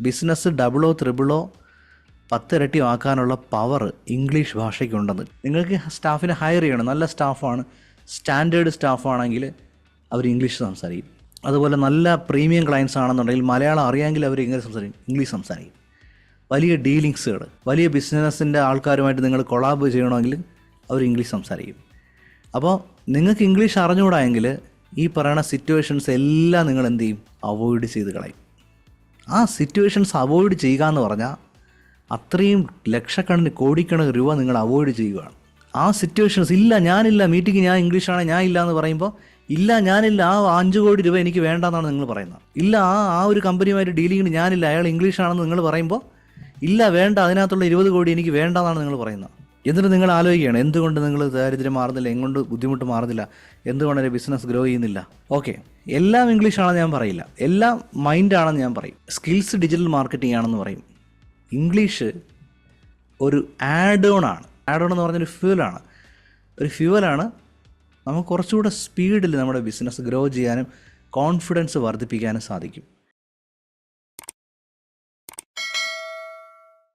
Business double O ത്രിബിളോ പത്തിരട്ടി ആക്കാനുള്ള power English ഭാഷയ്ക്കുണ്ടെന്ന്. നിങ്ങൾക്ക് സ്റ്റാഫിനെ ഹയർ ചെയ്യണം. നല്ല സ്റ്റാഫാണ്. സ്റ്റാൻഡേർഡ് സ്റ്റാഫാണെങ്കിൽ അവർ ഇംഗ്ലീഷ് സംസാരിക്കും. അതുപോലെ നല്ല പ്രീമിയം ക്ലയൻസ് ആണെന്നുണ്ടെങ്കിൽ മലയാളം അറിയാമെങ്കിൽ അവർ ഇങ്ങനെ സംസാരിക്കും. ഇംഗ്ലീഷ് സംസാരിക്കും. വലിയ ഡീലിങ്സുകൾ വലിയ ബിസിനസ്സിന്റെ ആൾക്കാരുമായിട്ട് നിങ്ങൾ കൊളാബ് ചെയ്യണമെങ്കിൽ അവർ ഇംഗ്ലീഷ് സംസാരിക്കും. അപ്പോൾ നിങ്ങൾക്ക് ഇംഗ്ലീഷ് അറിഞ്ഞുകൂടായെങ്കിൽ ഈ പറയുന്ന സിറ്റുവേഷൻസ് എല്ലാം നിങ്ങൾ എന്ത് ചെയ്യും? അവോയ്ഡ് ചെയ്ത് കളയും. ആ സിറ്റുവേഷൻസ് അവോയ്ഡ് ചെയ്യുക എന്ന് പറഞ്ഞാൽ അത്രയും ലക്ഷക്കണക്കിന് കോടിക്കണക്കിന് രൂപ നിങ്ങൾ അവോയ്ഡ് ചെയ്യുകയാണ്. ആ സിറ്റുവേഷൻസ് ഇല്ല ഞാനില്ല മീറ്റിംഗ് ഞാൻ ഇംഗ്ലീഷാണ് ഞാൻ ഇല്ല എന്ന് പറയുമ്പോൾ ഇല്ല ഞാനില്ല ആ അഞ്ച് കോടി രൂപ എനിക്ക് വേണ്ട എന്നാണ് നിങ്ങൾ പറയുന്നത്. ഇല്ല ആ ആ ഒരു കമ്പനിയുമായിട്ട് ഡീലിങ്ങിന് ഞാനില്ല അയാൾ ഇംഗ്ലീഷാണെന്ന് നിങ്ങൾ പറയുമ്പോൾ ഇല്ല വേണ്ട അതിനകത്തുള്ള ഇരുപത് കോടി എനിക്ക് വേണ്ട എന്നാണ് നിങ്ങൾ പറയുന്നത്. എന്നിട്ട് നിങ്ങൾ ആലോചിക്കുകയാണ് എന്തുകൊണ്ട് നിങ്ങൾ ദാരിദ്ര്യം മാറുന്നില്ല എങ്ങോട്ട് ബുദ്ധിമുട്ട് മാറുന്നില്ല എന്തുകൊണ്ട് ഒരു ബിസിനസ് ഗ്രോ ചെയ്യുന്നില്ല? ഓക്കെ എല്ലാം ഇംഗ്ലീഷാണെന്ന് ഞാൻ പറയില്ല. എല്ലാം മൈൻഡാണെന്ന് ഞാൻ പറയും. സ്കിൽസ് ഡിജിറ്റൽ മാർക്കറ്റിംഗ് ആണെന്ന് പറയും. ഇംഗ്ലീഷ് ഒരു ആഡ് ഓൺ ആണ് ആഡ് ഓൺ എന്ന് പറഞ്ഞൊരു ഫ്യൂവലാണ് ഒരു ഫ്യൂവലാണ് നമുക്ക് കുറച്ചുകൂടെ സ്പീഡിൽ നമ്മുടെ ബിസിനസ് ഗ്രോ ചെയ്യാനും കോൺഫിഡൻസ് വർദ്ധിപ്പിക്കാനും സാധിക്കും.